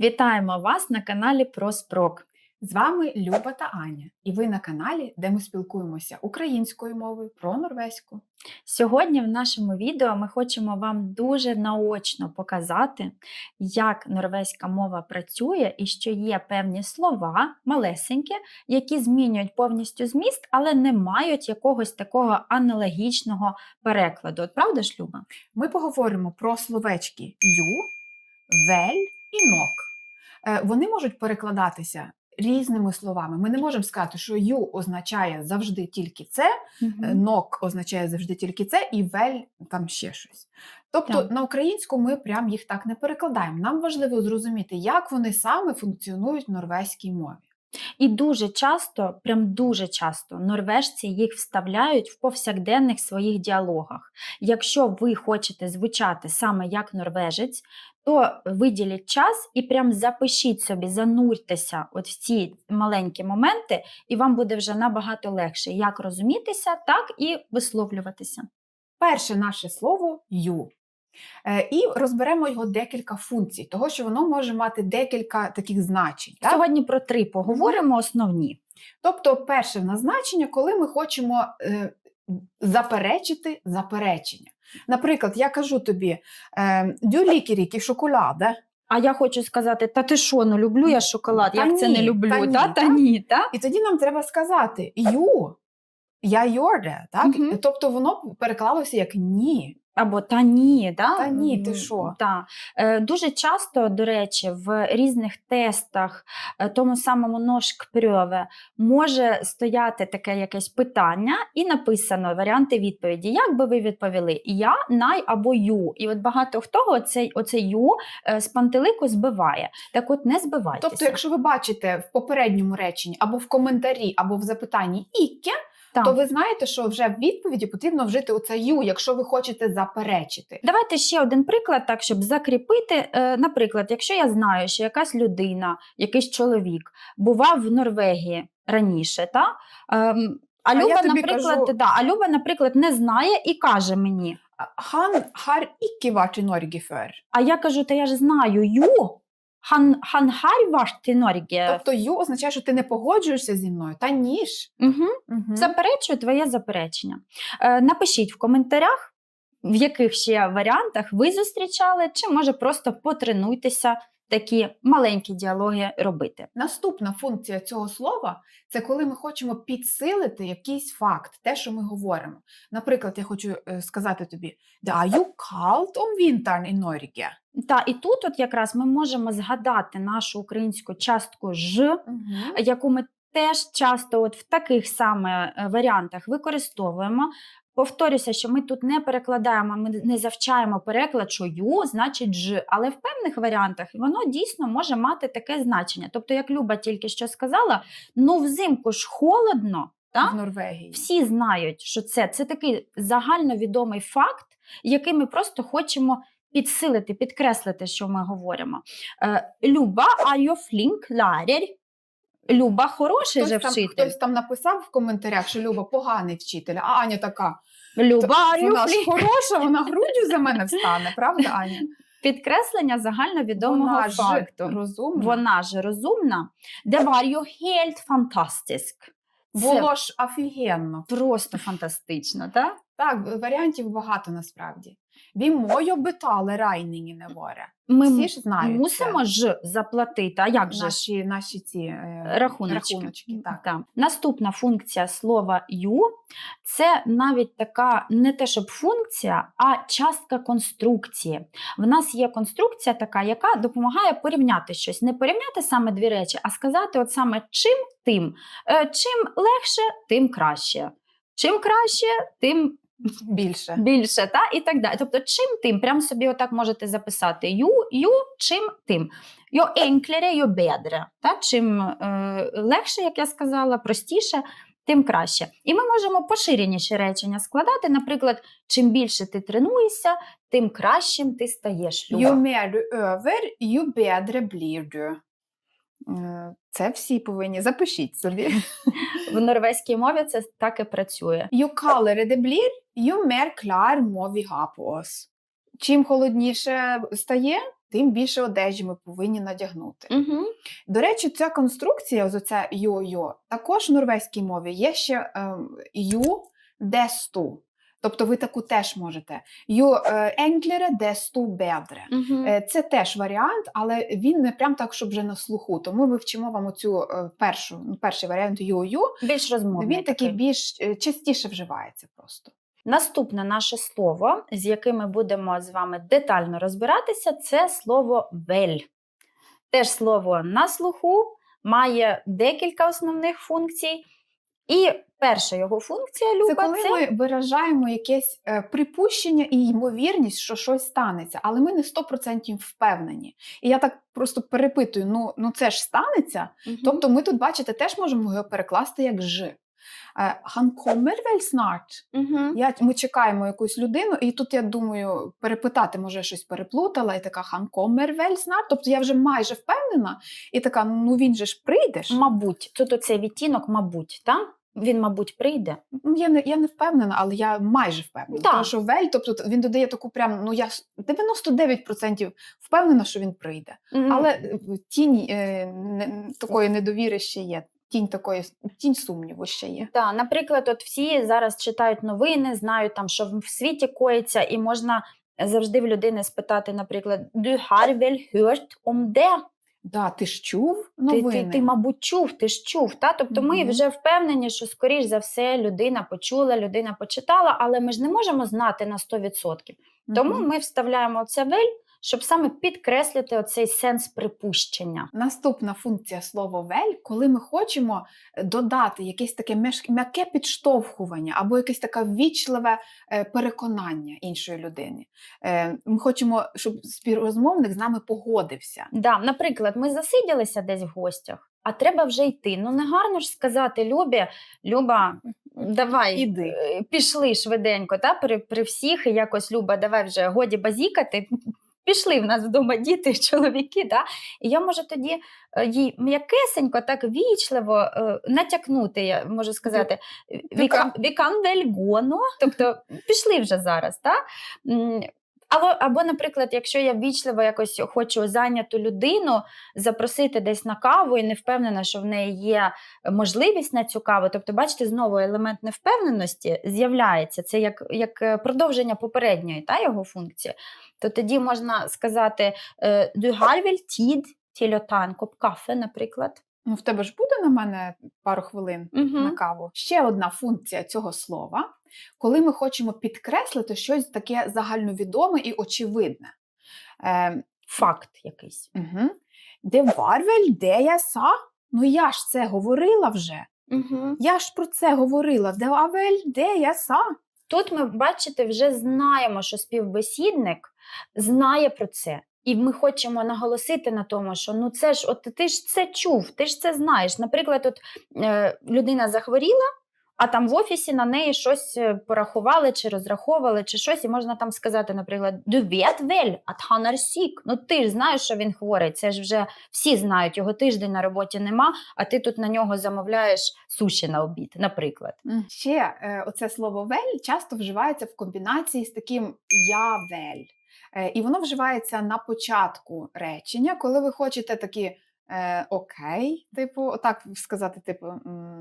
Вітаємо вас на каналі Проспрок. З вами Люба та Аня, і ви на каналі, де ми спілкуємося українською мовою про норвезьку. Сьогодні в нашому відео ми хочемо вам дуже наочно показати, як норвезька мова працює і що є певні слова, малесенькі, які змінюють повністю зміст, але не мають якогось такого аналогічного перекладу. От правда ж, Люба? Ми поговоримо про словечки ю, вель і нок. Е, Вони можуть перекладатися різними словами. Ми не можемо сказати, що ю означає завжди тільки це, е, нок означає завжди тільки це, і вель там ще щось. Тобто Так. на українську ми прям їх так не перекладаємо. Нам важливо зрозуміти, як вони саме функціонують в норвезькій мові. І дуже часто, прям дуже часто, норвежці їх вставляють в повсякденних своїх діалогах. Якщо ви хочете звучати саме як норвежець, то виділіть час і прям запишіть собі, зануртеся от в ці маленькі моменти, і вам буде вже набагато легше як розумітися, так і висловлюватися. Перше наше слово ю. Е, І розберемо його декілька функцій, того що воно може мати декілька таких значень. Так? Сьогодні про три поговоримо основні. Тобто, перше в нас значення, коли ми хочемо е, заперечити заперечення. Наприклад, я кажу тобі е, лікеріки шоколаде, А я хочу сказати: та ти що, ну люблю я шоколад, Та як це не люблю? та ні, та, та так? ні, та? і тоді нам треба сказати ю. Я йорде, так? Мгм. Тобто воно переклалося як ні. Або та ні, да? Та ні, ти що? Та. Е, дуже часто, до речі, в різних тестах, е, тому самому ножкпрьове, може стояти таке якесь питання, і написано варіанти відповіді. Як би ви відповіли? Я, най або ю. І от багато хто оцей, оцей ю е, з пантелику збиває. Так от не збивайтеся. Тобто, якщо ви бачите в попередньому реченні або в коментарі, або в запитанні іке, Так. то ви знаєте, що вже в відповіді потрібно вжити оце ю, якщо ви хочете заперечити. Давайте ще один приклад, так щоб закріпити. Е, Наприклад, якщо я знаю, що якась людина, якийсь чоловік бував в Норвегії раніше, та? ем, а А Люба, тобі наприклад, кажу- да, а Люба, наприклад, не знає і каже мені. Han har ikke vært i Norge før. А я кажу, та я ж знаю, ю, хан, хангар vært i Тобто ю означає, що ти не погоджуєшся зі мною, та ніж. Угу. Угу. Заперечую твоє заперечення. Е, напишіть в коментарях, в яких ще варіантах ви зустрічали, чи може просто потренуйтеся такі маленькі діалоги робити. Наступна функція цього слова це коли ми хочемо підсилити якийсь факт, те, що ми говоримо. Наприклад, я хочу е, сказати тобі: «Det er jo kaldt om vinteren i Norge». Та і тут, от якраз ми можемо згадати нашу українську частку ж, яку ми теж часто от в таких саме е, варіантах використовуємо. Повторюся, що ми тут не перекладаємо, ми не завчаємо переклад, що ю значить ж, але в певних варіантах воно дійсно може мати таке значення. Тобто, як Люба тільки що сказала, ну взимку ж холодно, та? В? Норвегії. всі знають, що це, це такий загальновідомий факт, який ми просто хочемо підсилити, підкреслити, що ми говоримо. Е, Люба, you flink lærer? Люба хороший же Хтось там, вчитель. хтось там написав в коментарях, що Люба поганий вчитель, а Аня така. Люба, Вона ж хороша, вона груддю за мене встане, правда, Аня? Підкреслення загальновідомого Вона ж розумна. Вона ж розумна. Det var helt fantastisk. Було ж офігенно. просто фантастично, так? Так, варіантів багато насправді. Vi må jo betale regningene våre. Ми Всі ж знають мусимо ж заплатити. А як же наші, наші ці е, Рахуночки. рахуночки. Так. Так. Наступна функція слова ю це навіть така не те, щоб функція, а частка конструкції. В нас є конструкція така, яка допомагає порівняти щось. Не порівняти саме дві речі, а сказати, от саме чим тим. Е, Чим легше, тим краще. Чим краще, тим Більше. більше, та і так далі. Тобто, чим тим, прям собі отак можете записати ю, ю, чим тим. Йо енклере, йо бедре. Та? Чим е, легше, як я сказала, простіше, тим краще. І ми можемо поширеніші речення складати. Наприклад, чим більше ти тренуєшся, тим кращим ти стаєш. Люба. Jo mer du jo bedre blir du. Е, Це всі повинні. Запишіть собі. В норвезькій мові це так і працює. Jo kaldere det blir, jo mer klær må vi ha på oss. Чим холодніше стає, тим більше одежі ми повинні надягнути. Угу. До речі, ця конструкція, ось оця йо-йо, також в норвезькій мові є ще ем, ю десту. Тобто ви таку теж можете. Бедре. Угу. Е, Це теж варіант, але він не прям так, щоб вже на слуху. Тому ми вчимо вам оцю е, першу, ну, перший варіант ю-ю. Більш розмовний. Він такий більш е, частіше вживається просто. Наступне наше слово, з яким ми будемо з вами детально розбиратися, це слово вель. Теж слово на слуху має декілька основних функцій. І перша його функція Це коли це, ми виражаємо якесь е, припущення і ймовірність, що щось станеться, але ми не 100% впевнені. І я так просто перепитую: ну, ну це ж станеться? Мгм. Тобто ми тут, бачите, теж можемо його перекласти як ж. Е, Han kommer väl snart. Мгм. Я, ми чекаємо якусь людину, і тут я думаю, перепитати, може, щось переплутала, і така Han kommer väl snart. Тобто я вже майже впевнена, і така, ну він же ж прийде ж. Мабуть, тут оцей відтінок, мабуть, та? Він, мабуть, прийде. Ну, я не, я не впевнена, але я майже впевнена. Так. Тому що Вель, тобто він додає таку прям, ну я ж 99% впевнена, що він прийде. Мгм. Але е, тінь е, не, такої недовіри ще є. Тінь такої, тінь сумніву ще є. Так, наприклад, от всі зараз читають новини, знають там, що в світі коїться, і можна завжди в людини спитати, наприклад, du har vel hørt om det? Да, ти ж чув Ти, новини? ти, ти, мабуть, чув, ти ж чув. Та? Тобто ми вже впевнені, що, скоріш за все, людина почула, людина почитала, але ми ж не можемо знати на 100%. Тому ми вставляємо це вель, щоб саме підкреслити оцей сенс припущення. Наступна функція слова вель, коли ми хочемо е, додати якесь таке м'яке підштовхування або якесь таке ввічливе е, переконання іншої людини. Е, Ми хочемо, щоб співрозмовник з нами погодився. Да, наприклад, ми засиділися десь в гостях, а треба вже йти. Ну не гарно ж сказати Любі, Люба, давай. Іди. Пішли швиденько, та, при, при всіх, і якось Люба, давай вже годі базікати. Пішли в нас вдома діти, чоловіки, да? і я можу тоді е, їй м'якесенько, так вічливо е, натякнути, я можу сказати, вікан вельгоно, тобто пішли вже зараз. Та? Або, або, наприклад, якщо я вічливо якось хочу зайняту людину запросити десь на каву і не впевнена, що в неї є можливість на цю каву. Тобто, бачите, знову елемент невпевненості з'являється. Це як, як е, продовження попередньої та, його функції. То тоді можна сказати е, «Du har vel tid til å ta en kopp kaffe», наприклад. Ну, в тебе ж буде на мене пару хвилин на Угу. каву. Ще одна функція цього слова, коли ми хочемо підкреслити щось таке загальновідоме і очевидне. Е, Факт якийсь. угу. Де варвель, де я са? Ну я ж це говорила вже. Угу. Я ж про це говорила. Де авель, де я са? Тут ми, бачите, вже знаємо, що співбесідник знає про це. І ми хочемо наголосити на тому, що ну це ж, от ти ж це чув, ти ж це знаєш. Наприклад, от е, людина захворіла, а там в офісі на неї щось е, порахували чи розраховували, чи щось, і можна там сказати, наприклад, er syk. Ну ти ж знаєш, що він хворий. Це ж вже всі знають, його тиждень на роботі нема, а ти тут на нього замовляєш суші на обід, наприклад. Ще е, оце слово вель часто вживається в комбінації з таким я вель. Е, і воно вживається на початку речення, коли ви хочете такі. Е, окей, типу, отак сказати, типу,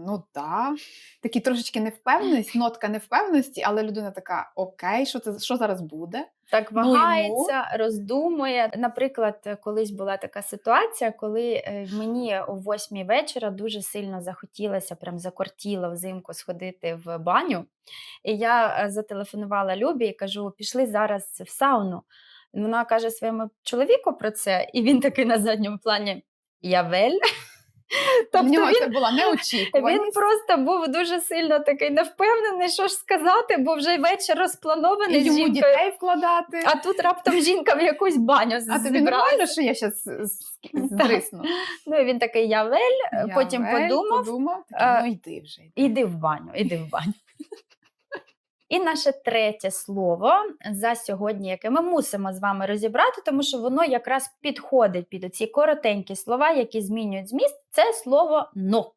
ну да. Такі трошечки невпевненість, нотка невпевненості, але людина така: окей, що це що зараз буде? Так Ну, і ну. роздумує. Наприклад, колись була така ситуація, коли е, мені о восьмій вечора дуже сильно захотілося, прям закортіло взимку сходити в баню. І я е, зателефонувала Любі і кажу: пішли зараз в сауну. Вона каже своєму чоловіку про це, і він такий на задньому плані Явель. В Тобто нього він, це була неочікуваність. він просто був дуже сильно такий невпевнений, що ж сказати, бо вже вечір розпланований і йому жінкою. дітей вкладати. А тут раптом жінка в якусь баню А тобі нормально, що я зараз здрисну? Ну, і він такий я вель, Я потім подумав, подумав такий, ну йди вже. йди. іди в баню, іди в баню. І наше третє слово за сьогодні, яке ми мусимо з вами розібрати, тому що воно якраз підходить під ці коротенькі слова, які змінюють зміст, це слово нок.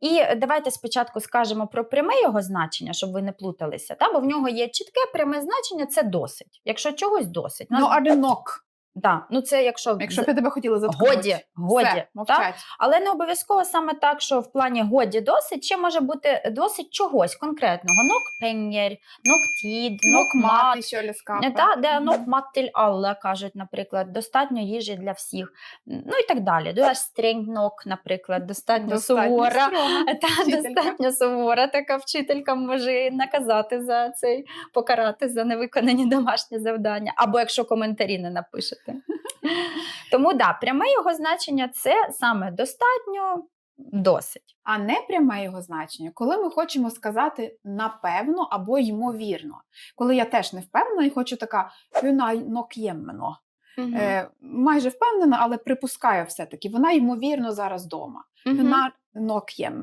І давайте спочатку скажемо про пряме його значення, щоб ви не плуталися. Та? Бо в нього є чітке пряме значення це досить. Якщо чогось досить. Ну, а де нок? Да. Ну, це якщо, Якщо б я тебе хотіла заткнути. годі, годі. Все, мовчать. Але не обов'язково саме так, що в плані годі досить, ще може бути досить чогось конкретного. Нок пенєр, нок тід, нок мат. мати, що ляскапа. Та, де нок маттель алла, кажуть, наприклад, достатньо їжі для всіх. Ну і так далі. Дуа стрень нок, наприклад, достатньо, Достатньо сувора. Та Вчителька. достатньо сувора така вчителька може і наказати за цей, покарати за невиконані домашні завдання, або якщо коментарі не напишете. Тому да, пряме його значення це саме достатньо, досить. А не пряме його значення, коли ми хочемо сказати напевно або ймовірно. Коли я теж не впевнена і хочу така «Вона єммено». Е, майже впевнена, але припускаю все-таки. Вона ймовірно зараз вдома. Мгм. Вона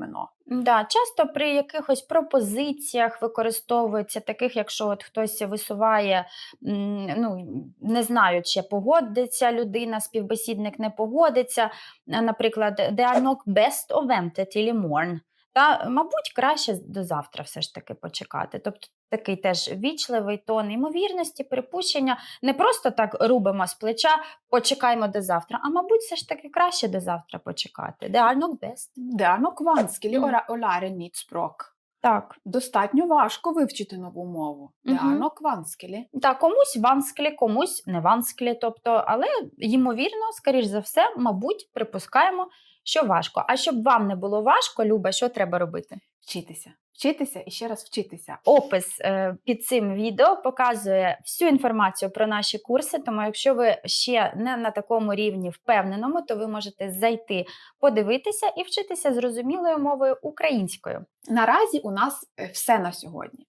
нок. Да, часто при якихось пропозиціях використовується таких, якщо от хтось висуває, ну не знаю, чи погодиться людина, співбесідник не погодиться. Наприклад, they are not best of vented till morn. Та, мабуть, краще до завтра все ж таки почекати. Тобто такий теж вічливий тон ймовірності, припущення. Не просто так рубимо з плеча, почекаємо до завтра, а мабуть, все ж таки краще до завтра почекати. They are not best. Де нок ванскілі Мгм. оляре ніт спрок. Так. Достатньо важко вивчити нову мову. Де Мгм. нок ванскілі. Та комусь вансклі, комусь не вансклі. Тобто, але ймовірно, скоріш за все, мабуть, припускаємо, що важко. А щоб вам не було важко, Люба, що треба робити? Вчитися. Вчитися і ще раз вчитися. Опис е, під цим відео показує всю інформацію про наші курси. Тому, якщо ви ще не на такому рівні впевненому, то ви можете зайти, подивитися і вчитися зрозумілою мовою українською. Наразі у нас е, все на сьогодні.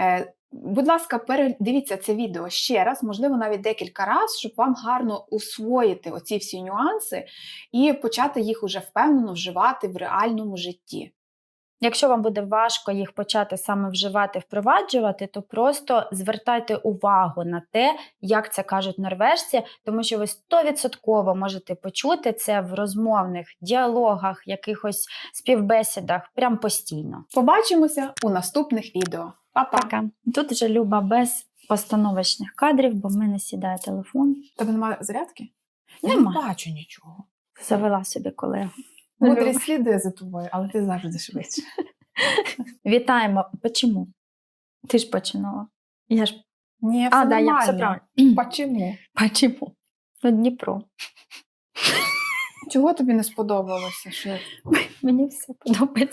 Е, Будь ласка, передивіться це відео ще раз, можливо, навіть декілька разів, щоб вам гарно усвоїти оці всі нюанси і почати їх уже впевнено вживати в реальному житті. Якщо вам буде важко їх почати саме вживати, впроваджувати, то просто звертайте увагу на те, як це кажуть норвежці, тому що ви стовідсотково можете почути це в розмовних діалогах, якихось співбесідах, прям постійно. Побачимося у наступних відео. Па-па! Тут вже Люба без постановочних кадрів, бо в мене сідає телефон. Тебе немає зарядки? Нема. Я не бачу нічого. Завела собі колегу. Мудрість слідує за тобою, але ти завжди швидше. Вітаємо. Почому? Ти ж починала. Я ж Ні, все а, да, я все правильно. Почему? Почему? Ну, Дніпро. Чого тобі не сподобалося? Що Мені все подобається.